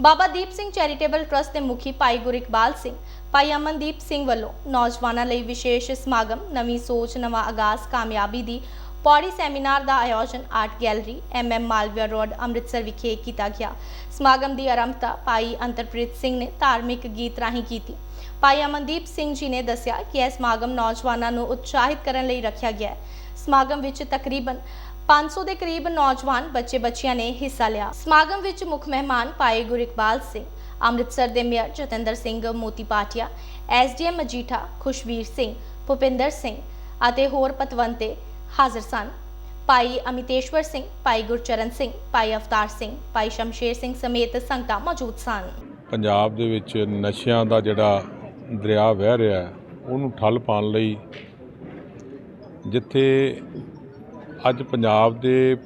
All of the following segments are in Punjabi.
ਬਾਬਾ ਦੀਪ ਸਿੰਘ ਚੈਰੀਟੇਬਲ ਟਰਸਟ ਦੇ ਮੁਖੀ ਭਾਈ ਗੁਰਿਕਬਾਲ ਸਿੰਘ, ਭਾਈ ਅਮਨਦੀਪ ਸਿੰਘ ਵੱਲੋਂ ਨੌਜਵਾਨਾਂ ਲਈ ਵਿਸ਼ੇਸ਼ ਸਮਾਗਮ, ਨਵੀਂ ਸੋਚ, ਨਵਾਂ ਆਗਾਜ਼ ਕਾਮਯਾਬੀ ਦੀ ਪੌੜੀ ਸੈਮੀਨਾਰ ਦਾ ਆਯੋਜਨ art gallery MM Malviya road, Amritsar ਵਿਖੇ ਕੀਤਾ ਗਿਆ। ਸਮਾਗਮ ਦੀ ਆਰੰਭਤਾ ਭਾਈ ਅੰਤਰਪ੍ਰੀਤ ਸਿੰਘ ਨੇ ਧਾਰਮਿਕ ਗੀਤ ਰਾਹੀਂ ਕੀਤੀ। ਭਾਈ ਅਮਨਦੀਪ ਸਿੰਘ ਜੀ ਨੇ ਦੱਸਿਆ ਕਿ ਇਹ ਸਮਾਗਮ ਨੌਜਵਾਨਾਂ ਨੂੰ ਉਤਸ਼ਾਹਿਤ ਕਰਨ ਲਈ ਰੱਖਿਆ ਗਿਆ ਹੈ। ਸਮਾਗਮ ਵਿੱਚ ਤਕਰੀਬਨ 500 ਦੇ ਕਰੀਬ ਨੌਜਵਾਨ ਬੱਚੇ ਬੱਚੀਆਂ ਨੇ ਹਿੱਸਾ ਲਿਆ। ਸਮਾਗਮ ਵਿੱਚ ਮੁੱਖ ਮਹਿਮਾਨ ਭਾਈ ਗੁਰਿਕਬਾਲ ਸਿੰਘ, ਅੰਮ੍ਰਿਤਸਰ ਦੇ ਮੇਅਰ ਜਤਿੰਦਰ ਸਿੰਘ, ਮੋਤੀ ਪਾਟਿਆ ਐਸਡੀਐਮ ਮਜੀਠਾ, ਖੁਸ਼ਵੀਰ ਸਿੰਘ, ਭੁਪਿੰਦਰ ਸਿੰਘ ਅਤੇ ਹੋਰ ਪਤਵੰਤੇ ਹਾਜ਼ਰ ਸਨ। ਭਾਈ ਅਮਿਤੇਸ਼ਵਰ ਸਿੰਘ, ਭਾਈ ਗੁਰਚਰਨ ਸਿੰਘ, ਭਾਈ ਅਵਤਾਰ ਸਿੰਘ, ਭਾਈ ਸ਼ਮਸ਼ੇਰ ਸਿੰਘ ਸਮੇਤ ਸੰਗਤਾਂ ਮੌਜੂਦ ਸਨ। ਪੰਜਾਬ ਦੇ ਵਿੱਚ ਨਸ਼ਿਆਂ ਦਾ ਜਿਹੜਾ ਦਰਿਆ ਵਹਿ ਰਿਹਾ ਉਹਨੂੰ ਠੱਲ ਪਾਉਣ ਲਈ ਜਿੱਥੇ ਅੱਜ ਪੰਜਾਬ ਦੇ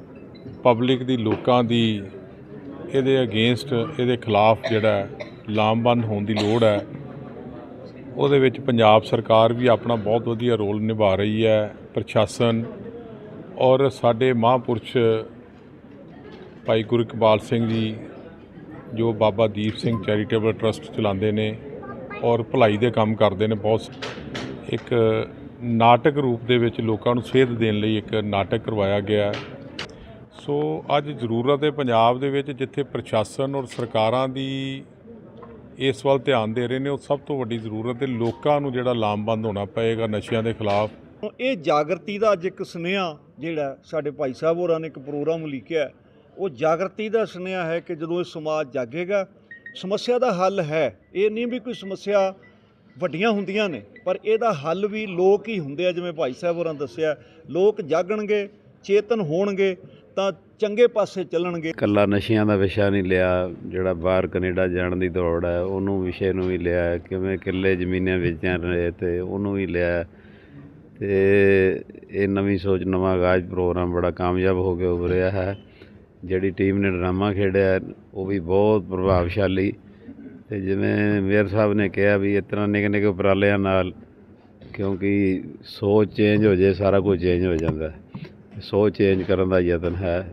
ਪਬਲਿਕ ਦੀ ਲੋਕਾਂ ਦੀ ਇਹਦੇ ਅਗੇਂਸਟ ਇਹਦੇ ਖਿਲਾਫ ਜਿਹੜਾ ਲਾਮਬੰਦ ਹੋਣ ਦੀ ਲੋੜ ਹੈ। ਉਹਦੇ ਵਿੱਚ ਪੰਜਾਬ ਸਰਕਾਰ ਵੀ ਆਪਣਾ ਬਹੁਤ ਵਧੀਆ ਰੋਲ ਨਿਭਾ ਰਹੀ ਹੈ, ਪ੍ਰਸ਼ਾਸਨ ਔਰ ਸਾਡੇ ਮਹਾਂਪੁਰਸ਼ ਭਾਈ ਗੁਰੂ ਇਕਬਾਲ ਸਿੰਘ ਜੀ, ਜੋ ਬਾਬਾ ਦੀਪ ਸਿੰਘ ਚੈਰੀਟੇਬਲ ਟਰਸਟ ਚਲਾਉਂਦੇ ਨੇ ਔਰ ਭਲਾਈ ਦੇ ਕੰਮ ਕਰਦੇ ਨੇ ਬਹੁਤ। ਇੱਕ ਨਾਟਕ ਰੂਪ ਦੇ ਵਿੱਚ ਲੋਕਾਂ ਨੂੰ ਸੇਧ ਦੇਣ ਲਈ ਇੱਕ ਨਾਟਕ ਕਰਵਾਇਆ ਗਿਆ ਸੋ ਅੱਜ ਜ਼ਰੂਰਤ ਹੈ ਪੰਜਾਬ ਦੇ ਵਿੱਚ ਜਿੱਥੇ ਪ੍ਰਸ਼ਾਸਨ ਔਰ ਸਰਕਾਰਾਂ ਦੀ ਇਸ ਵੱਲ ਧਿਆਨ ਦੇ ਰਹੇ ਨੇ, ਉਹ ਸਭ ਤੋਂ ਵੱਡੀ ਜ਼ਰੂਰਤ ਹੈ ਲੋਕਾਂ ਨੂੰ ਜਿਹੜਾ ਲਾਮਬੰਦ ਹੋਣਾ ਪਏਗਾ ਨਸ਼ਿਆਂ ਦੇ ਖਿਲਾਫ। ਇਹ ਜਾਗਰਤੀ ਦਾ ਅੱਜ ਇੱਕ ਸੁਨੇਹਾ ਜਿਹੜਾ ਸਾਡੇ ਭਾਈ ਸਾਹਿਬ ਹੋਰਾਂ ਨੇ ਇੱਕ ਪ੍ਰੋਗਰਾਮ ਲਿਖਿਆ ਉਹ ਜਾਗਰਤੀ ਦਾ ਸੁਨੇਹਾ ਹੈ ਕਿ ਜਦੋਂ ਇਹ ਸਮਾਜ ਜਾਗੇਗਾ, ਸਮੱਸਿਆ ਦਾ ਹੱਲ ਹੈ। ਇਹ ਨਹੀਂ ਵੀ ਕੋਈ ਸਮੱਸਿਆ ਵੱਡੀਆਂ ਹੁੰਦੀਆਂ ਨੇ, ਪਰ ਇਹਦਾ ਹੱਲ ਵੀ ਲੋਕ ਹੀ ਹੁੰਦੇ ਆ, ਜਿਵੇਂ ਭਾਈ ਸਾਹਿਬ ਹੋਰਾਂ ਦੱਸਿਆ, ਲੋਕ ਜਾਗਣਗੇ, ਚੇਤਨ ਹੋਣਗੇ, ਤਾਂ ਚੰਗੇ ਪਾਸੇ ਚੱਲਣਗੇ। ਕੱਲਾ ਨਸ਼ਿਆਂ ਦਾ ਵਿਸ਼ਾ ਨਹੀਂ ਲਿਆ, ਜਿਹੜਾ ਬਾਹਰ ਕੈਨੇਡਾ ਜਾਣ ਦੀ ਦੌੜ ਹੈ, ਉਹਨੂੰ ਵਿਸ਼ੇ ਨੂੰ ਵੀ ਲਿਆ, ਕਿਵੇਂ ਕਿੱਲੇ ਜ਼ਮੀਨਾਂ ਵੇਚਿਆ ਰਹੇ ਤੇ ਉਹਨੂੰ ਵੀ ਲਿਆ। ਤੇ ਇਹ ਨਵੀਂ ਸੋਚ, ਨਵਾਂ ਆਗਾਜ਼ ਪ੍ਰੋਗਰਾਮ ਬੜਾ ਕਾਮਯਾਬ ਹੋ ਕੇ ਉਭਰਿਆ ਹੈ। ਜਿਹੜੀ ਟੀਮ ਨੇ ਡਰਾਮਾ ਖੇਡਿਆ, ਉਹ ਵੀ ਬਹੁਤ ਪ੍ਰਭਾਵਸ਼ਾਲੀ। ਤੇ ਜਿਵੇਂ ਮੇਅਰ ਸਾਹਿਬ ਨੇ ਕਿਹਾ ਵੀ ਇਸ ਤਰ੍ਹਾਂ ਨਿੱਕੇ ਨਿੱਕੇ ਉਪਰਾਲਿਆਂ ਨਾਲ ਕਿਉਂਕਿ ਸੋਚ ਚੇਂਜ ਹੋ ਜੇ ਸਾਰਾ ਕੁਝ ਚੇਂਜ ਹੋ ਜਾਂਦਾ ਸੋਚ ਚੇਂਜ ਕਰਨ ਦਾ ਯਤਨ ਹੈ।